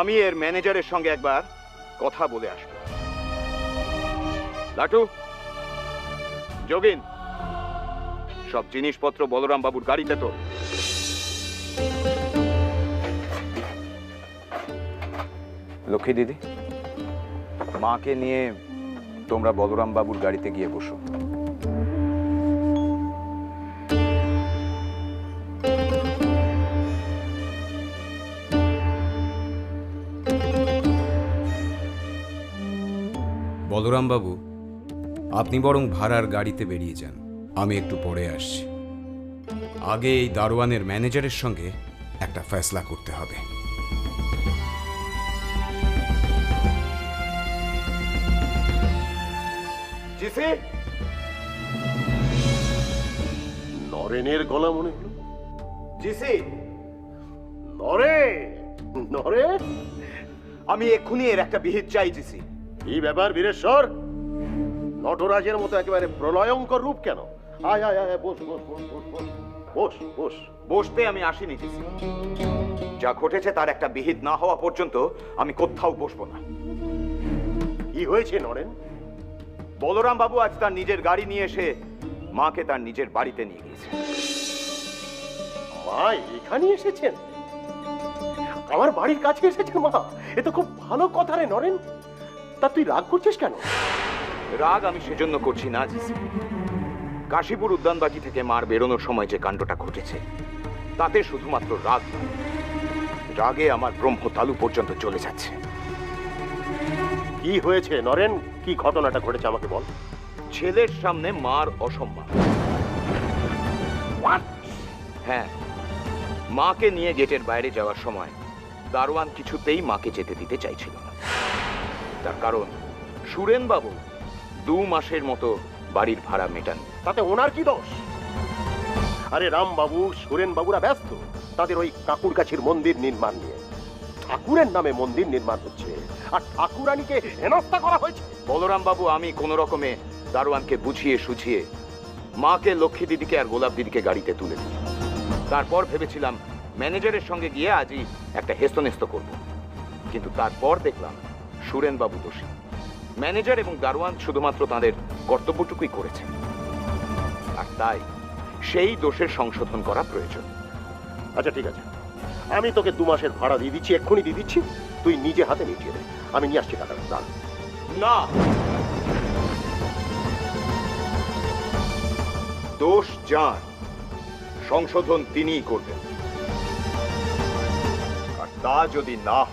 আমি এর ম্যানেজারের সঙ্গে একবার কথা বলে আসব। লাটু, যোগিন, সব জিনিসপত্র বলরাম বাবুর গাড়িতে তো লক্ষ্মী দিদি, মাকে নিয়ে তোমরা বলরাম বাবুর গাড়িতে গিয়ে বসো। বলরামবাবু আপনি বরং ভাড়ার গাড়িতে বেরিয়ে যান। আমি একটু পরে আসছি। আগে এই দারোয়ানের ম্যানেজারের সঙ্গে একটা ফয়সলা করতে হবে। জিসি? নরেনের গলা মনে হলো। জিসি? নরে? নরে? আমি এক্ষুনি এর একটা বিহিত চাই জিসি। এই ব্যাপার বীরেশ্বর। নটরাজের মতো একেবারে প্রলয়ঙ্কর রূপ কেন? আয় আয় আয় বস বস বস বস বস বস বস। বসতে আমি আসিনি যা ঘটেছে তার একটা বিহিত না হওয়া পর্যন্ত আমি কোথাও বসবো না। কি হয়েছে নরেন? বলরাম বাবু আজ তার নিজের গাড়ি নিয়ে এসে মাকে তার নিজের বাড়িতে নিয়ে গিয়েছে। মা এখানে এসেছেন? আমার বাড়ির কাছে এসেছেন মা। এ তো খুব ভালো কথা রে নরেন। তা তুই রাগ করছিস কেন? রাগ আমি সেজন্য করছি না জিসি। কাশীপুর উদ্যানবাটি থেকে মার বেরোনোর সময় যে কাণ্ডটা ঘটেছে তাতে শুধুমাত্র রাগ রাগে আমার ব্রহ্মতালু পর্যন্ত চলে যাচ্ছে। কি হয়েছে নরেন? কি ঘটনাটা ঘটেছে আমাকে বল। ছেলের সামনে মার অসম্মান। হ্যাঁ মাকে নিয়ে গেটের বাইরে যাওয়ার সময় দারোয়ান কিছুতেই মাকে যেতে দিতে চাইছিল না। তার কারণ সুরেন বাবু দু মাসের মতো বাড়ির ভাড়া মেটান। তাতে ওনার কি দোষ? আরে রাম বাবু সুরেন বাবুরা ব্যস্ত। তাদের ওই কাকুরগাছির মন্দির নির্মাণ নিয়ে। ঠাকুরের নামে মন্দির নির্মাণ হচ্ছে। আর ঠাকুরানীকে হেনস্থা করা হয়েছে। বলরাম বাবু আমি কোনো রকমে দারোয়ানকে বুঝিয়ে সুঝিয়ে মাকে লক্ষ্মী দিদিকে আর গোলাপ দিদিকে গাড়িতে তুলে দিই। তারপর ভেবেছিলাম ম্যানেজারের সঙ্গে গিয়ে আজই একটা হেস্তনেস্ত করব। কিন্তু তারপর দেখলাম সুরেন বাবু দোষী। ম্যানেজার এবং দারোয়ান শুধুমাত্র তাদের কর্তব্যটুকুই করেছেন আর তাই সেই দোষের সংশোধন করা প্রয়োজন। আচ্ছা ঠিক আছে। আমি তোকে দু মাসের ভাড়া দিয়ে দিচ্ছি এক্ষুনি দিয়ে দিচ্ছি। তুই নিজে হাতে মিটিয়ে দে আমি নিয়ে আসছি টাকাটা। দাঁড়া। না! দোষ যার সংশোধন তিনিই করবেন। আর তা যদি না হয়